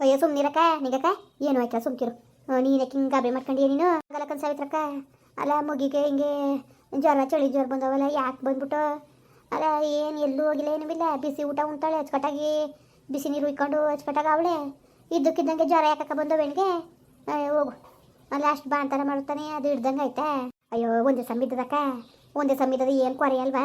ಅಯ್ಯೋ, ಸುಮ್ನಿರಕ್ಕ, ನಿಗಕ್ಕ? ಏನು ಆಯ್ತಾ? ಸುಮ್ಕಿರು. ನೀನು ಹಿಂಗೆ ಗಾಬರಿ ಮಾಡ್ಕೊಂಡಿ ನೀನು? ಗಲಕನ್ ಸಾವಿತ್ರಕ್ಕ. ಅಲ್ಲ, ಮುಗಿಗೆ ಹಿಂಗೆ ಜ್ವರ ಚಳಿ ಜ್ವರ ಬಂದವಲ್ಲ, ಯಾಕೆ ಬಂದ್ಬಿಟ್ಟು? ಅಲ್ಲ, ಏನು ಎಲ್ಲೂ ಹೋಗಿಲ್ಲ, ಏನೂ ಇಲ್ಲ. ಬಿಸಿ ಊಟ ಉಂಟಾಳೆ, ಅಚ್ಚುಕಟ್ಟಾಗಿ ಬಿಸಿ ನೀರು ಉಯ್ಕೊಂಡು ಅಚ್ಚುಕಟ್ಟಾಗಿ ಅವಳೆ. ಇದ್ದಕ್ಕಿದ್ದಂಗೆ ಜ್ವರ ಯಾಕಕ್ಕ ಬಂದವ ಹೆಣ್ಗೆ ಹೋಗು. ಲಾಸ್ಟ್ ಅಷ್ಟು ಬಾಂತರ ಮಾಡುತ್ತಾನೆ, ಅದು ಹಿಡ್ದಂಗೆ ಆಯ್ತಾ ಅಯ್ಯೋ, ಒಂದೇ ಸಮಿದ್ದದಕ್ಕ ಒಂದೇ ಸಮಯದ ಏನು ಕೊರೆ ಅಲ್ವಾ?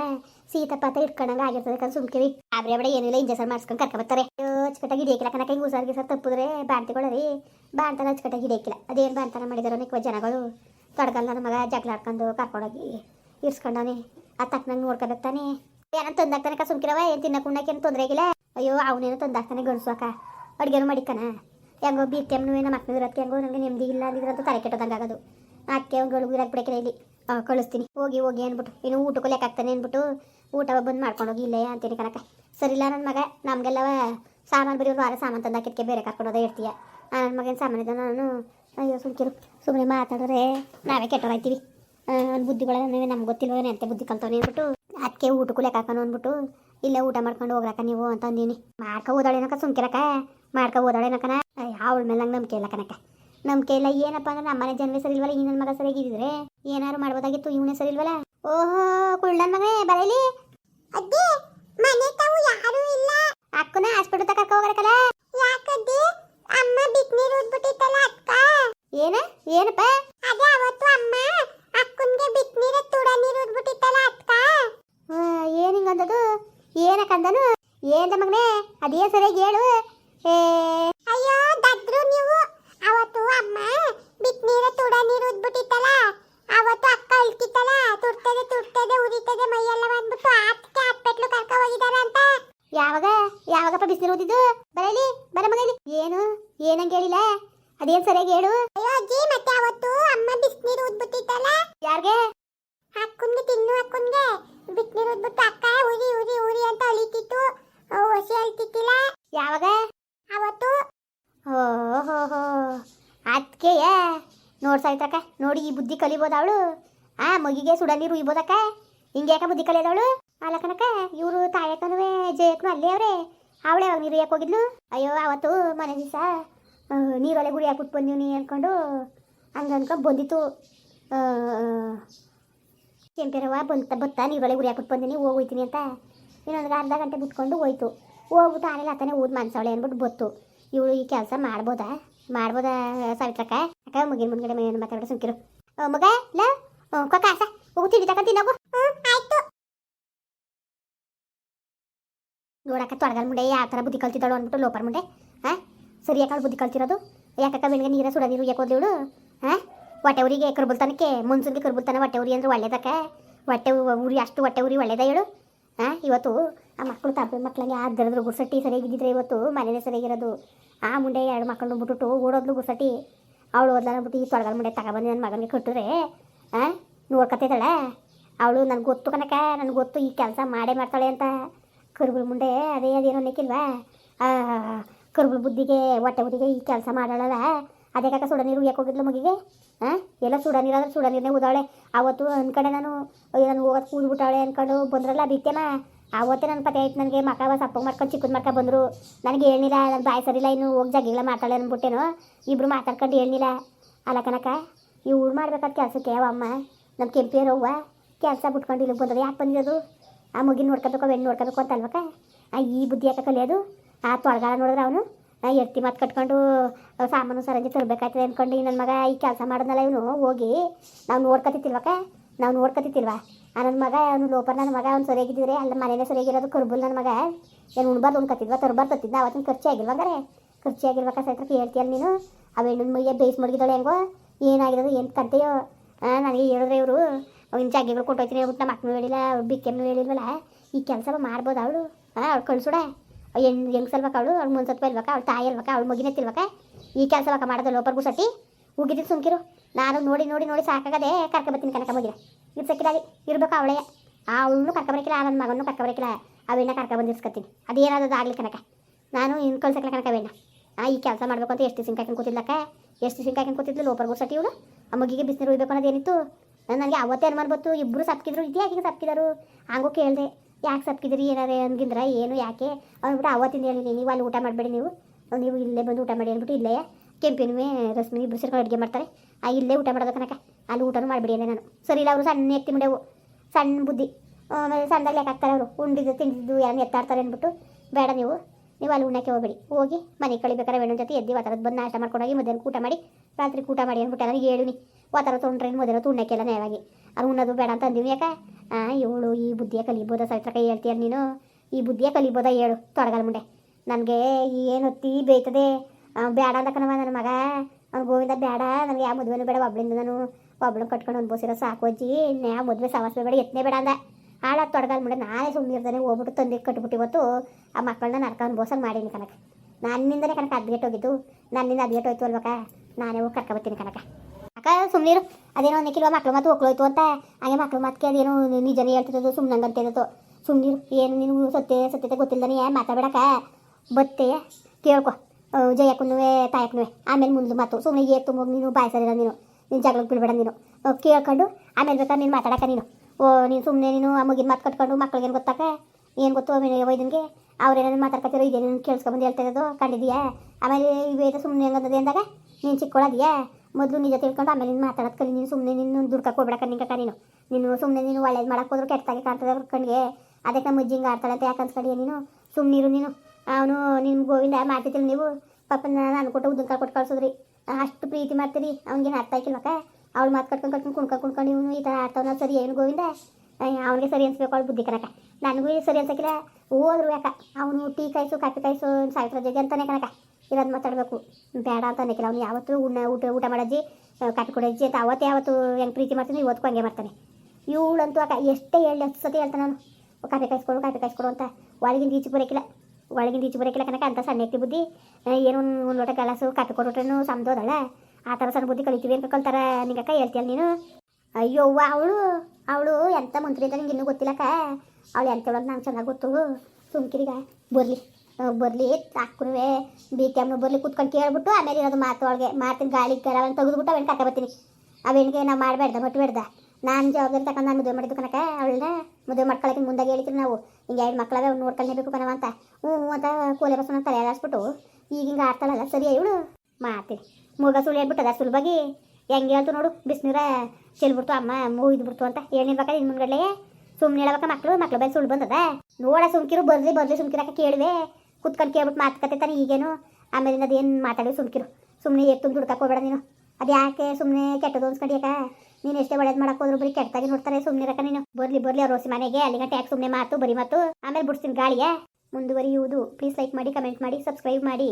ಸೀತ ಪಾತ ಇಟ್ಕೊಂಡಂಗೆ ಆಗಿರ್ತದೆ ಕನ್ ಸುಮ್ಕಿರಿ. ಆದ್ರೆ ಬಡ ಏನಿಲ್ಲ ಇಂಜೆಕ್ಷನ್ ಮಾಡಿಸ್ಕೊಂಡು ಕರ್ಕ ಬರ್ತಾರೆ. ಅಯ್ಯೋ, ಅಚ್ಚುಕಟ್ಟಾಗಿ ಹಿಡಿಯಕ್ಕಿಲ್ಲ ಕನಕ ಹಿಂಗೆ ಉಸಾರಿಗೆ ಸರ್ ತಪ್ಪಿದ್ರೆ ಬಾಣ್ತಿಗೊಳ್ರಿ ಬಾಣ್ತನ ಅಚ್ಚುಕಟ್ಟಾಗಿ ಹಿಡಿಯಕಿಲ್ಲ ಅದೇನ್ ಬಾಣ್ತನ ಮಾಡಿದಾರೋ ನಿಕ್ವ ಜನಗಳು ತೊಡಗಲ್ಲ ನನ್ನ ಮಗ ಜಗಳ ಆಡ್ಕೊಂಡು ಕರ್ಕೊಂಡೋಗಿ ಇರ್ಸ್ಕೊಂಡವನಿ. ಆ ತಕ್ಕನಂಗೆ ನೋಡ್ಕೋಬೇಕು ತಾನೆ. ಏನಂತ ತಂದಾಗ್ತಾನೆ ಕ ಸುಮ್ಕಿರವ ಏನು ತಿನ್ನಕ್ಕೆ ಉಣ್ಣಕ್ಕೆ ಏನು ತೊಂದರೆ ಆಗಿಲ್ಲ? ಅಯ್ಯೋ, ಅವನೇನೋ ತಂದಾಗ್ತಾನೆ ಗಣಸುವಕ ಅಡುಗೆನೂ ಮಾಡಿಕನ ಹೆಂಗೋ ಬಿ ಟೈಮ್ನು ನಮ್ಮ ಮಕ್ಳು ಇರೋದಕ್ಕೆ ಹೆಂಗೋ ನನಗೆ ನೆಮ್ಮದಿ ಇಲ್ಲ ಅಂದಿದ್ರಂತೂ ತಲೆ ಕೆಟ್ಟದಂಗೆ ಆಗೋದು ಗಳಿಗೆ ಇರಕ್ಕೆ ಬಿಡಕ್ಕೆ ಇಲ್ಲಿ. ಕಳಿಸ್ತೀನಿ. ಹೋಗಿ ಹೋಗಿ ಅಂದ್ಬಿಟ್ಟು, ಇನ್ನು ಊಟಕ್ಕೂ ಆಗ್ತಾನೆ ಅಂದ್ಬಿಟ್ಟು, ಊಟ ಬಂದು ಮಾಡ್ಕೊಂಡೋಗಿ ಇಲ್ಲೇ ಅಂತೀನಿ ಕಣಕ ಸರಿಲ್ಲ ನನ್ನ ಮಗ ನಮಗೆಲ್ಲವ ಸಾಮಾನು ಬರೀ ಒಂದು ವಾರ ಸಾಮಾನು ತಂದಾಕಿದ್ಕೆ ಬೇರೆ ಕರ್ಕೊಂಡೋದೇ ಇರ್ತೀಯ. ನನ್ನ ಮಗನ ಸಾಮಾನಿದ ನಾನು, ಅಯ್ಯೋ, ಸುಮ್ಕಿರು. ಸುಮ್ಮನೆ ಮಾತಾಡಿದ್ರೆ ನಾವೇ ಕೆಟ್ಟೋರಾಯ್ತೀವಿ ನನ್ನ ಬುದ್ಧಿಗಳ ನಮ್ಗೆ ಗೊತ್ತಿಲ್ಲವೇ ಅಂತ ಬುದ್ಧಿ ಕಲ್ತವನೆ ಅಂದ್ಬಿಟ್ಟು ಅದಕ್ಕೆ ಊಟಕ್ಕೂ ಲೆಕ್ಕ ಹಾಕೋಣ ಅಂದ್ಬಿಟ್ಟು, ಇಲ್ಲೇ ಊಟ ಮಾಡ್ಕೊಂಡು ಹೋಗ್ರಕ್ಕ ನೀವು ಅಂತ ಅಂದೀನಿ. ಮಾಡ್ಕ ಓದಾಳೇನಕ ಸುಮ್ಕಿರಕ ಮಾಡ್ಕ ಓದಾಳೇನಕನ ಅವಳ ಮೇಲೆ ನಂಗೆ ನಂಬಿಕೆ ಇಲ್ಲ ಕನಕ ನಂಬಿಕೆ ಇಲ್ಲ, ಏನಪ್ಪ ಅಂದ್ರೆ ನಮ್ಮನೆ ಜನವೇ ಸರಿ ಇಲ್ವಲ್ಲ, ಈ ನನ್ನ ಮಗ ಸರಿಯಾಗಿದ್ರೆ? ಏನಾರು ಮಾಡ್ಬೋದಾಗಿತ್ತು ಇವನೇ ಸರಿ ಇಲ್ವಲ್ಲ ಓಹೋ ಕುಳ್ಳನ್ ಮಗನೇ ಬರಲಿ. ಅಜ್ಜಿ ಮನೆ ತಾವು ಯಾರು ಇಲ್ಲ. ಅಕ್ಕನ ಹಾಸ್ಪಿಟಲ್ ತಕ ಹೋಗ್ರಕಲ್ಲ ಯಾಕಜ್ಜಿ? ಅಮ್ಮ ಬಿಕ್ನೀರು ಉದ್ಬಿಟ್ಟಿತ್ತಲ್ಲ ಅಕ್ಕ. ಏನ? ಏನಪ್ಪ? ಅದೇ ಅವತ್ತು ಅಮ್ಮ ಅಕ್ಕನ್ಗೆ ಬಿಕ್ನೀರ ತುಡ ನೀರು ಉದ್ಬಿಟ್ಟಿತ್ತಲ್ಲ ಅಕ್ಕ. ಏನ್ ಹಿಂಗಂದದು ಏನಕ್ಕಂದನು? ಏನ್ದ ಮಗನೇ ಅದೇ ಸರಿಯಾಗಿ ಹೇಳು ಏ ಅಯ್ಯೋ ದದ್ರು ನೀವು ಅವತ್ತು ಅಮ್ಮ ಬಿಕ್ನೀರ ತುಡ ನೀರು ಉದ್ಬಿಟ್ಟಿತ್ತಲ್ಲ ಅವತ್ತು ಅಕ್ಕ ಅಳ್ತಿತ್ತಲ್ಲ ತುರ್ತದೆ ತುರ್ತದೆ ಉರಿತದೆ ಮೈಯೆಲ್ಲ ಬಂದ್ಬಿಟ್ಟು ಆತ್ಕೆ ಹಾಸ್ಪಿಟ್ಲು ಕರ್ಕ ಹೋಗಿದಾರ ಅಂತ ಯಾವಾಗ ಯಾವಾಗಪ್ಪ ಬಿಸಿಲು ಓದಿದ್ದು ಬರಲಿ ಬರ ಮಗಲಿ ಏನು ಏನಂಗ ಹೇಳಿಲ್ಲ ಅದೇನ್ ಸರಿಯಾಗಿ ಹೇಳು? ಅಯ್ಯೋ ಅಜ್ಜಿ ಮತ್ತೆ ಅವತ್ತು ಅಮ್ಮ ಬಿಸ್ನೀರು ಉದ್ಬಿಟ್ಟಿತ್ತಲ್ಲ? ಯಾರಿಗೆ? ಅಕ್ಕನ್ಗೆ ತಿನ್ನು ಅಕ್ಕನ್ಗೆ ಬಿಸ್ನೀರು ಉದ್ಬಿಟ್ಟು ಅಕ್ಕ ಉರಿ ಉರಿ ಉರಿ ಅಂತ ಅಳಿತಿತ್ತು. ಹೊಸಿ ಅಳ್ತಿತ್ತಿಲ್ಲ? ಯಾವಾಗ? ಅವತ್ತು. ಓಹೋ ಹೋ ಅದಕ್ಕೆಯ ನೋಡ್ ಸಾಯ್ತಕ್ಕ ನೋಡಿ ಈ ಬುದ್ಧಿ ಕಲಿಬೋದ ಅವಳು. ಆ ಮಗಿಗೆ ಸುಡ ನೀರು ಉಯ್ಬೋದಕ್ಕ ಹಿಂಗೆ ಯಾಕೆ ಬುದ್ಧಿ ಕಲಿಯೋದವಳು? ಅಲ್ಲ ಕನಕ ಇವರು ತಾಯಕ್ಕನೂ ಜಯಕ್ಕನು ಅಲ್ಲೇ ಅವ್ರೆ. ಅವಳೆ ಯಾವಾಗ ನೀರು ಯಾಕೆ ಹೋಗಿದ್ಲು? ಅಯ್ಯೋ ಅವತ್ತು ಮನೆ ದಿವಸ ನೀರೊಳಗೆ ಗುಡಿ ಹಾಕ್ಬಿಟ್ಟು ಬಂದೀವಿ ಅನ್ಕೊಂಡು ಹಂಗೆ ಅನ್ಕೊಂಡು ಬಂದಿತ್ತು. ಕೆಂಪೇರವ್ವ ಬಂತ ಬತ್ತ, ನೀರೊಳಗೆ ಗುಡಿ ಹಾಕ್ಬಿಟ್ಟು ಬಂದೀನಿ ಹೋಗ್ತೀನಿ ಅಂತ. ಇನ್ನೊಂದು ಅರ್ಧ ಗಂಟೆ ಬಿಟ್ಕೊಂಡು ಹೋಯ್ತು. ಹೋಗ್ಬಿಟ್ಟು ಆಮೇಲೆ ಆತನೇ ಊದ್ ಮನ್ಸವಳೆ ಅಂದ್ಬಿಟ್ಟು ಬತ್ತು. ಇವಳು ಈ ಕೆಲಸ ಮಾಡ್ಬೋದಾ? ಮಾಡ್ಬೋದಾ ಸಾವಿತ್ರಕ್ಕ? ಅಕ್ಕ, ಮುಗಿನ ಮುಂದ್ಗಡೆ ಏನು ಮಾತಾಡೋ ಸುಮ್ಕಿರು. ಮಗ ಇಲ್ಲ ಕೊಕ್ಕ, ಆಸ ಹೋಗು ತಿಂಡಿ ತಕ, ತಿನ್ನೋಗು. ಆಯ್ತು. ನೋಡಕ್ಕ, ತೊಡಗಲ್ ಮುಂಡೆ ಯಾವ ಥರ ಬುದ್ಧಿ ಕಲ್ತಿದ್ದಾಳು ಅಂದ್ಬಿಟ್ಟು ಲೋಪರ್ ಮುಂಡೆ ಹಾಂ ಸರಿ ಯಾಕಾಳು ಬುದ್ಧಿ ಕಲ್ತಿರೋದು? ಯಾಕಕ್ಕ ಮೇಲೆ ನೀರ ಸುಡ ನೀರು ಯಾಕೆ ಇವಳು? ಹಾಂ ಹೊಟ್ಟೆ ಊರಿಗೆ ಕರ್ಬುಲ್ತಾನಕ್ಕೆ, ಮುನ್ಸೂನ್ಗೆ ಕರ್ಬುಲ್ತಾನೆ ಹೊಟ್ಟೆ ಉರಿ ಅಂದ್ರೆ ಒಳ್ಳೇದಕ್ಕ? ಹೊಟ್ಟೆ ಉರಿ ಅಷ್ಟು ಹೊಟ್ಟೆ ಉರಿ ಒಳ್ಳೇದ ಹೇಳು ಹಾಂ ಇವತ್ತು ಆ ಮಕ್ಕಳು ತಪ್ಪ ಮಕ್ಕಳಿಗೆ ಆ ದರದ್ರು ಸರಿಯಾಗಿ ಸರಿಯಾಗಿದ್ದಿದ್ರೆ ಇವತ್ತು ಮನೇನೆ ಸರಿಯಾಗಿರೋದು. ಆ ಮುಂಡೆ ಎರಡು ಮಕ್ಕಳನ್ನು ಬಿಟ್ಬಿಟ್ಟು ಓಡೋದ್ಲು ಗುರ್ಸಟ್ಟಿ ಅವಳು ಓದ್ಲ ಬಿಟ್ಟು ಈ ತೊಳಗಲ್ ಮುಂಡೆ ತಗೊಬಂದು ನನ್ನ ಮಗನಿಗೆ ಕಟ್ಟಿದ್ರೆ ಹಾಂ ನೋಡ್ಕೊತಿದ್ದಾಳೆ ಅವಳು ನನಗೆ ಗೊತ್ತು ಕನಕ ನನಗೆ ಗೊತ್ತು ಈ ಕೆಲಸ ಮಾಡೇ ಮಾಡ್ತಾಳೆ ಅಂತ. ಕರ್ಬುಲ್ ಮುಂಡೆ ಅದೇ ಅದೇನೋ ಅನ್ನಕ್ಕಿಲ್ವಾ? ಕರುಬುಳ ಬುದ್ಧಿಗೆ, ಹೊಟ್ಟೆ ಬುದ್ಧಿಗೆ ಈ ಕೆಲಸ ಮಾಡಾಳಲ್ಲ. ಅದೇ ಕಾಕ ಸುಡ ನೀರು ಹೋಗಿದ್ಲು ಮಗಿಗೆ. ಹಾಂ ಎಲ್ಲ ಸುಡ ನೀರಾದ್ರೆ ಸುಡ ನೀರನ್ನೇ ಉದಾಳೆ. ಅವತ್ತು ಅನ್ಕಡೆ ನಾನು ನಾನು ಹೋಗೋದು ಕೂದ್ಬಿಟ್ಟಾಳೆ ಅನ್ಕೊಂಡು ಬಂದ್ರಲ್ಲ ಬಿತ್ತೇನ ಆವತ್ತೇ ನನ್ನ ಪತಿ ಆಯ್ತು ನನಗೆ ಮಕ್ಕ ಸಪ್ಪ ಮಾಡ್ಕೊಂಡು ಚಿಕ್ಕದ ಮಕ್ಕ ಬಂದರು. ನನಗೆ ಹೇಳಿಲ್ಲ ನನ್ನ ಬಾಯಿ ಸರಿಲ್ಲ ಇನ್ನು ಹೋಗಿ ಜಗ್ಗಿಗಳ ಮಾತಾಳೆ ಅಂದ್ಬಿಟ್ಟೇನು ಇಬ್ರು ಮಾತಾಡ್ಕೊಂಡು ಹೇಳಿಲ್ಲ ಅಲ್ಲ ಕನಕ ಊರು ಮಾಡ್ಬೇಕಾದ ಕೆಲಸಕ್ಕೆ ಅಮ್ಮ? ನಮ್ಮ ಕೆಂಪಿಯರವ್ವ ಕೆಲಸ ಬಿಟ್ಕೊಂಡು ಇಲ್ಲಿಗೆ ಬಂದದ ಯಾಕೆ ಬಂದಿರೋದು? ಆ ಮಗಿನ ನೋಡ್ಕೋಬೇಕು ಹೆಣ್ಣು ನೋಡ್ಕೋಬೇಕು ಅಂತ ಅಲ್ವಕ್ಕ ಈ ಬುದ್ಧಿ ಯಾಕೆ ಕಲಿಯೋದು? ಆ ತೊಳಗಾಲ ನೋಡಿದ್ರೆ ಅವನು ಎತ್ತಿ ಮತ್ತೆ ಕಟ್ಕೊಂಡು ಸಾಮಾನು ಸರಂಜಿ ತರಬೇಕಾಯ್ತದೆ ಅಂದ್ಕೊಂಡು ನನ್ನ ಮಗ ಈ ಕೆಲಸ ಮಾಡೋದಲ್ಲ ಇವನು, ಹೋಗಿ ನಾವು ನೋಡ್ಕೊತಿತ್ತಿಲ್ವಕ್ಕ ನಾವು ನೋಡ್ಕೊತಿತ್ತಿಲ್ವಾ ನನ್ನ ಮಗ, ಅವನು ಲೋಪರ್ ನನ್ನ ಮಗ, ಅವ್ನು ಸರಿಯಾಗಿದ್ದಿದ್ರೆ, ಅಲ್ಲ ಸರಿಯಾಗಿ ಸರಿಯಾಗಿರೋದು ಕರ್ಬುಲ್ ನನ್ನ ಮಗ, ಏನು ಉಣ್ಬಾರ್ದು ಉಣ್ಕತ್ತಿದ್ವ ತರಬಾರ್ದು ತತ್ತಿದ್ದ ಅವತ್ತಿನ ಖರ್ಚು ಆಗಿಲ್ವಂಗಾರೆ ಖರ್ಚು ಆಗಿರ್ಬೇಕ ಸೈತ್ರ ಹೇಳ್ತೀಯಲ್ಲ ನೀನು? ಆ ಹೆಣ್ಣಿನ ಮೈಯ ಬೇಯಿಸಿ ಮಡಗಿದ್ದಾಳೆ ಹೆಂಗೋ? ಏನಾಗಿರೋದು, ಏನು ಕಂತೆಯೋ? ನನಗೆ ಹೇಳಿದ್ರೆ ಇವರು ಅವ್ನ ಜಾಗೆಗಳು ಕೊಟ್ಟೋಯ್ತೀನಿ ಹೇಳ್ಬಿಟ್ಟು ನಮ್ಮ ಮಕ್ಕಳು ಹೇಳಿಲ್ಲ ಬಿಕ್ಕೆಮ್ನು ಹೇಳಿಲ್ವಲ್ಲ, ಈ ಕೆಲಸ ಮಾಡ್ಬೋದು ಅವಳು? ಹಾಂ ಅವಳು ಕಳ್ಸುಡ? ಹೆಣ್ಣು ಹೆಂಗ್ ಹೆಂಗ್ಸಲ್ಬೇಕ ಅವಳು ಅವ್ಳು ಮುನ್ಸತ್ವ ಇಲ್ಬೇಕ ಅವ್ಳು ತಾಯಿ ಇಲ್ಬೇಕ ಅವಳು ಮಗಿನೇ ತಿಲ್ಬೇಕ ಈ ಕೆಲಸ ಬೇಕ ಮಾಡೋದು ಲೋಪರ್ಗೂ ಸಟ್ಟಿ ಉಗಿದಿದ್ದು ಸುಮ್ಕಿರು. ನಾನು ನೋಡಿ ನೋಡಿ ನೋಡಿ ಸಾಕಾಗದೆ ಕರ್ಕೊಬತ್ತೀನಿ ಕನಕ ಮಗಿನ. ಇದು ಸಕ್ಕಿರಾಗಿ ಇರ್ಬೇಕು ಅವಳೇ. ಆ ಅವಳನ್ನು ಕರ್ಕೊಬರಕಿಲ್ಲ ನನ್ನ ಮಗನೂ ಕರ್ಕೊಬರಕಿಲ್ಲ ಅವೆಣ್ಣ ಕರ್ಕ ಬಂದಿರ್ಸ್ಕೊತೀನಿ ಅದೇನಾದದು ಆಗಲಿ ಕನಕ? ನಾನು ಇನ್ನು ಕಳ್ಸಕ್ಕಿಲ್ಲ ಕನಕ ಅವೆಣ್ಣ ಆ ಈ ಕೆಲಸ ಮಾಡಬೇಕು ಅಂತ ಎಷ್ಟು ಸಿಂಕಾಯ್ಕೊಂಡು ಕೂತಿದ್ಲಕ್ಕ ಎಷ್ಟು ಸಿಂಕಾಯ್ಕೊಂಡು ಕೂತಿದ್ಲು ಲೋಪರ್ಗೂ ಸಟ್ಟಿ ಇವಳು? ಆ ಮಗಿಗೆ ಬಿಸಿನೀರು ಉಯ್ಬೇಕು ಅನ್ನೋದೇನಿತ್ತು? ನಾನು ನನಗೆ ಅವತ್ತೇ ಅನುಮಾನ ಬಂತು. ಇಬ್ಬರು ಸಪ್ಕಿದ್ರು ಇದೆಯಾಗಿ ಸಪ್ಕಿದರು ಹಂಗೂ ಕೇಳಿದೆ. ಯಾಕೆ ಸಪ್ಕಿದ್ರಿ ಏನಾರೆ ಅಂಗಿಂದ್ರ ಏನು ಯಾಕೆ? ಅಂದ್ಬಿಟ್ಟು ಅವತ್ತಿಂದ ಹೇಳಿ ನೀವು ಅಲ್ಲಿ ಊಟ ಮಾಡಬೇಡಿ ನೀವು. ನೀವು ಇಲ್ಲೇ ಬಂದು ಊಟ ಮಾಡಿ ಅಂದ್ಬಿಟ್ಟು ಇಲ್ಲೇ ಕೆಂಪಿನೂ ರಶ್ಮಿ ಇಬ್ಬರು ಸೇರ್ಕೊಂಡು ಅಡುಗೆ ಮಾಡ್ತಾರೆ. ಆ, ಇಲ್ಲೇ ಊಟ ಮಾಡೋದು ಕನಕ ಅಲ್ಲಿ ಊಟನೂ ಮಾಡಬೇಡಿ ಅಂದೆ ನಾನು. ಸರಿ ಇಲ್ಲ, ಅವರು ಸಣ್ಣ ಎತ್ತಿ ಮುಂಡೆವು. ಸಣ್ಣ ಬುದ್ಧಿ. ಆಮೇಲೆ ಸಣ್ಣದಾಗ ಲೆಕ್ಕ ಹಾಕ್ತಾರೆ ಅವರು? ಉಂಡಿದ್ದು ತಿಂದಿದ್ದು ಏನು ಎತ್ತಾಡ್ತಾರೆ ಅಂದ್ಬಿಟ್ಟು, ಬೇಡ ನೀವು. ನೀವು ಅಲ್ಲಿ ಉಣ್ಣಕ್ಕೆ ಹೋಗ್ಬೇಡಿ. ಹೋಗಿ ಮನೆ ಕಳಿಬೇಕಾದ್ರೆ ಬೇಡ ಜೊತೆ ಎದ್ದು ವಾತಾರದ ಬಂದು ನಾಷ್ಟ ಮಾಡ್ಕೊಂಡೋಗಿ ಮೊದಲು ಊಟ ಮಾಡಿ, ರಾತ್ರಿ ಊಟ ಮಾಡಿ ಅಂದ್ಬಿಟ್ಟು ನನಗೆ ಹೇಳಿನಿ. ವಾತಾರ ತೊಗೊಂಡ್ರೆ ಮೊದಲು ಉಣ್ಣಕ್ಕೆಲ್ಲ ನೇವಾಗಿ ಅದು ಉಣ್ಣೋದು ಬೇಡ ಅಂತ ಅಂದಿವಿ ಯಾಕೆ? ಇವಳು ಈ ಬುದ್ಧಿಯ ಕಲಿಬೋದ ಸವಿತ್ರ ಕೈ ಹೇಳ್ತೀಯ ನೀನು? ಈ ಬುದ್ಧಿಯ ಕಲಿಬೋದ ಹೇಳು. ತೊಡಗಲ್ ಮುಂಡೆ ನನಗೆ ಏನು ಹೊತ್ತಿ ಬೇಯ್ತದೆ? ಬೇಡ ಅಂತ ಕಣವ ನನ್ನ ಮಗ. ಅವ್ನು ಗೋವಿಂದ ಬೇಡ ನನಗೆ ಯಾವ ಮದುವೆನೂ ಬೇಡ. ಒಬ್ಳಿಂದ ನಾನು ಒಬ್ಳು ಕಟ್ಕೊಂಡು ಅನ್ಬೋಸಿರೋ ಸಾಕು ಅಜ್ಜಿ. ಯಾವ ಮದುವೆ ಸವಾಸ ಬೇಡ ಎತ್ತನೇ ಬೇಡ ಅಂದ. ಹಾಳಾಗಿ ತೊಡಗಲ್ ಮಾಡಿ ನಾನೇ ಸುಮ್ಮನೆ ಇರ್ತಾನೆ ಹೋಗ್ಬಿಟ್ಟು ತಂದೆ ಕಟ್ಬಿಟ್ಟು ಇವತ್ತು ಆ ಮಕ್ಕಳನ್ನ ನಡ್ಕೊಂಡು ಬೋಸನ್ ಮಾಡೀನಿ ಕನಕ ನನ್ನಿಂದನೇ ಕನಕ ಅದ್ಗೆಟ್ ಹೋಗಿದ್ದು. ನನ್ನಿಂದ ಅದ್ಗೆಟ್ ಹೋಯ್ತು ಅಲ್ವಕ್ಕ? ನಾನೇ ಹೋಗಿ ಕರ್ಕೊಬತ್ತೀನಿ ಕನಕ ಅಕ್ಕ ಸುಮ್ಮನಿರು ಅದೇನೋ ನಿಖಿಲ್ವ ಮಕ್ಳು ಮಾತು ಹೋಗ್ಲೋಯ್ತು ಅಂತ. ಹಾಗೆ ಮಕ್ಳು ಮಾತಿಗೆ ಅದೇನೋ ನಿಜನೇ ಹೇಳ್ತಿರೋದು ಸುಮ್ಮನಂಗಂತ ಇರೋದು ಸುಮ್ಮನಿರು ಏನು ನೀನು ಸತ್ಯ, ಸತ್ಯತೆ ಗೊತ್ತಿಲ್ಲದಾನೆ ಏನು ಮಾತಾಡ್ಬೇಡಕ್ಕ? ಬತ್ತೆ, ಕೇಳ್ಕೊ. ಜಯಕ್ಕೂ ತಾಯಕ್ಕೂ ಆಮೇಲೆ ಮುಂದೆ ಮಾತು. ಸುಮ್ಮನೆ ಏತು ತುಂಬ ನೀನು ಬಾಯ್ಸರಿಲ್ಲ ನೀನು. ನೀನು ಜಗಳಕ್ಕೆ ಬಿಡಬೇಡ ನೀನು. ಕೇಳ್ಕೊಂಡು ಆಮೇಲೆ ಬೇಕಾದ್ರೆ ನೀನು ಮಾತಾಡಕ ನೀನು. ಓ, ನೀನು ಸುಮ್ಮನೆ ನೀನು ಆ ಮಗಿನ ಮಾತು ಕಟ್ಕೊಂಡು ಮಕ್ಳಿಗೇನು ಗೊತ್ತಾಕ? ಏನು ಗೊತ್ತು ವೈದ್ಯನಿಗೆ? ಅವ್ರೇನೇನು ಮಾತಾಡ್ಕೊತಿರೋ ಇದೇನೇನು ಕೇಳಿಸ್ಕೊಂಬಂದು ಹೇಳ್ತಾ ಇರೋದು, ಕಂಡಿದ್ಯಾ? ಆಮೇಲೆ ಇವೇದ ಸುಮ್ಮನೆ ಹಂಗಂದದೆ ಅಂದಾಗ, ನೀನು ಚಿಕ್ಕೊಳ್ಳೋದಿಯಾ ಮೊದಲು ನಿಜ ತಿಳ್ಕೊಂಡು ಆಮೇಲೆ ನೀನು ಮಾತಾಡೋದು ಕಲಿ. ನೀನು ಸುಮ್ಮನೆ ನೀನು ದುಡ್ಕಕ್ಕೆ ಹೋಗ್ಬೇಡಕ್ಕ ನಿಂಗೆ ನೀನು. ನೀನು ಸುಮ್ಮನೆ ನೀನು ಒಳ್ಳೇದು ಮಾಡಕ್ಕೆ ಹೋದ್ರು ಕೆಟ್ಟದಾಗಿ ಕಾಣ್ತದೆ ಅವ್ರ ಕಣ್ಣಿಗೆ ಅದಕ್ಕೆ ನಮ್ಮ ಹಿಂಗೆ ಆಡ್ತಾಳೆ ಅಂತ ಯಾಕೆ ಅನ್ಸ್ಕೊಂಡಿಯ ನೀನು? ಸುಮ್ಮನಿರು ನೀನು. ಅವನು ನಿಮ್ಮ ಗೋವಿಂದ ಮಾಡ್ತಿದ್ದಿಲ್ಲ ನೀವು? ಪಾಪ ನಾನು ಕೊಟ್ಟು ಉದ್ದಂಕ ಕೊಟ್ಟು ಕಳ್ಸೋದ್ರಿ. ಅಷ್ಟು ಪ್ರೀತಿ ಮಾಡ್ತೀರಿ? ಅವ್ನಿಗೇನು ಅರ್ಥ ಆಯ್ಕಿಲ್ವಕ್ಕ? ಅವ್ಳು ಮಾತು ಕಟ್ಕೊಂಡು ಕಟ್ಕೊಂಡು ಕುಣ್ಕೊಂಡು ಕುಣ್ಕೊಂಡು ಇವನು ಈ ಥರ ಆಡ್ತಾವನ ಸರಿ ಏನು ಗೋವಿಂದ? ಅವನಿಗೆ ಸರಿ ಅನ್ಸ್ಬೇಕು ಅವ್ಳು ಬುದ್ಧಿ ಕನಕ ನನಗೂ ಸರಿ ಅನ್ಸಕ್ಕಿಲ್ಲ ಹೋದ್ರು ಯಾಕ? ಅವನು ಟೀ ಕಾಯಿಸು, ಕಾಫಿ ಕಾಯಿಸು ಸಾವಿತ್ರ ಜೊತೆ ಅಂತಾನೆ ಕನಕ ಇರೋದು ಮಾತಾಡಬೇಕು. ಬೇಡ ಅಂತ ಅನ್ನಕ್ಕಿಲ್ಲ ಅವ್ನು ಯಾವತ್ತೂ ಉಣ್ಣ, ಊಟ ಊಟ ಮಾಡಜ್ಜಿ ಕಾಫಿ ಕೊಡಜ್ಜಿ ಅಂತ ಅವತ್ತು ಯಾವತ್ತು ಹೆಂಗೆ ಪ್ರೀತಿ ಮಾಡ್ತಾನೆ ಇವತ್ತು ಹಂಗೆ ಮಾಡ್ತಾನೆ. ಇವಳಂತೂ ಅಕ್ಕ ಎಷ್ಟೇ ಹೇಳಿ ಹತ್ತು ಸತಿ ಹೇಳ್ತಾನೆ ನಾನು ಕಾಫಿ ಕಾಯಿಸ್ಕೊಡು ಕಾಫಿ ಕಾಯಿಸ್ಕೊಡು ಅಂತ. ಒಳಗಿಂದ ಈಚೆ ಬರೋಕಿಲ್ಲ. ಒಳಗಿಂದ ಈಚೆ ಬರೋಕಿಲ್ಲ ಕನಕ ಅಂತ ಸಣ್ಣ ಎತ್ತಿ ಬುದ್ಧಿ. ಏನು ಒಂದು ಲೋಟ ಗಲಾಸು ಕಾಫಿ ಕೊಟ್ಬಿಟ್ರೇನು ಸಮದೋದಲ್ಲ ಆ ಥರ ಸಣ್ಣ ಬುದ್ಧಿ ಕಲಿತೀವಿ ಅಂತ ಕಲ್ತಾರ ನಿಂಗಕ್ಕ ಹೇಳ್ತೀಯಲ್ಲ ನೀನು? ಅಯ್ಯೋ ಅವಳು ಅವಳು ಎಂಥ ಮಂತ್ರಿ ಅಂತ ನಿಂಗೆ ಇನ್ನೂ ಗೊತ್ತಿಲ್ಲಕ್ಕ. ಅವಳು ಎಂಥವಳಂತ ನಂಗೆ ಚೆನ್ನಾಗಿ ಗೊತ್ತು. ಸುಮ್ಕಿರಿಗ, ಬರಲಿ. ಬರಲಿ ಹಾಕುನುವೆ ಬಿ ಕ್ಯಾಮ್ನು ಬರಲಿ, ಕೂತ್ಕೊಂಡು ಕೇಳ್ಬಿಟ್ಟು ಆಮೇಲೆ ಇರೋದು ಮಾತು ಒಳಗೆ ಮಾತಿನ ಗಾಳಿ ಕರವನ್ನ ತೆಗೆದುಬಿಟ್ಟು ಅವನು ಕಟ್ಟ ಬರ್ತೀನಿ. ಅವೇನಿಗೆ ನಾವು ಮಾಡಬೇಡ್ದ, ಮಟ್ಟು ಬೇಡ್ದ. ನಾನು ಜವಾಬ್ದಾರಿ ತಗೊಂಡು ನಾನು ಮದುವೆ ಮಾಡಿದ್ದು ಕನಕ ಅವಳನ್ನ ಮದುವೆ ಮಾಡ್ಕೊಳಕ್ಕೆ ಮುಂದಾಗಿ ಹೇಳ್ತೀವಿ ನಾವು. ಹಿಂಗೆ ಎರಡು ಮಕ್ಕಳವೆ, ಅವ್ನು ನೋಡ್ಕೊಂಡೇಬೇಕು ಕಣವ ಅಂತ. ಹ್ಞೂ ಹ್ಞೂ ಅಂತ ಕೋಲೆ ಬಸ್ಸನ್ನ ತಲೆ ಹಾಸ್ಬಿಟ್ಟು ಈಗ ಹಿಂಗೆ ಆಡ್ತಾಳಲ್ಲ ಸರಿ ಇವಳು? ಮಾಡ್ತೀನಿ. ಮೂಗ ಸುಳ್ಳು ಹೇಳ್ಬಿಟ್ಟದ, ಸುಲಭಾಗಿ. ಹೆಂಗೆ ಹೇಳ್ತು ನೋಡು, ಬಿಸಿನೀರ ಚೆಲ್ಬಿಡ್ತು ಅಮ್ಮ ಮುಗಿದು ಬಿಡ್ತು ಅಂತ ಹೇಳಿರ್ಬೇಕಾದ್ರೆ ಇನ್ನು ಮುಂದ್ಗಡೆ ಸುಮ್ಮನೆ ಹೇಳ್ಬೇಕ ಮಕ್ಕಳು ಮಕ್ಳು ಬೈ ಸುಳ್ಳು ಬಂದದ. ನೋಡ ಸುಮ್ಕಿರು ಬರ್ಲಿ ಬರ್ಲಿ ಸುಮ್ಕಿರಾಕ ಕೇಳಿದೆ ಕುತ್ಕೊಂಡು ಕೇಳ್ಬಿಟ್ಟು ಮಾತುಕತೆ ತಾನೆ ಈಗೇನು. ಆಮೇಲಿಂದ ಅದೇನು ಮಾತಾಡಿ ಸುಮ್ಕಿರು. ಸುಮ್ಮನೆ ಎತ್ತು ದುಡ್ಕಕ್ಕೆ ಹೋಗ್ಬೇಡ ನೀನು. ಅದು ಯಾಕೆ ಸುಮ್ಮನೆ ಕೆಟ್ಟದು ಅನ್ಸ್ಕೊಂಡಿಯಾಕ ನೀನು ಎಷ್ಟೇ ಒಳ್ಳೇದು ಮಾಡಕ್ಕೆ ಹೋದ್ರು ಬರೀ ಕೆಟ್ಟದಾಗಿ ನೋಡ್ತಾರೆ ಸುಮ್ಮನೆ ಇರಕ್ಕ ನೀನು. ಬರ್ಲಿ ಬರ್ಲಿ ಅವ್ರ ರೋಸಿ ಮನೆಗೆ ಅಲ್ಲಿಗೆ ಟ್ಯಾಕ್ ಸುಮ್ಮನೆ ಮಾತು, ಬರೀ ಮಾತು? ಆಮೇಲೆ ಬಿಡ್ಸ್ತೀನಿ ಗಾಳಿಗೆ. ಮುಂದುವರಿಯುವುದು. ಪ್ಲೀಸ್ ಲೈಕ್ ಮಾಡಿ ಕಮೆಂಟ್ ಮಾಡಿ ಸಬ್ಸ್ಕ್ರೈಬ್ ಮಾಡಿ.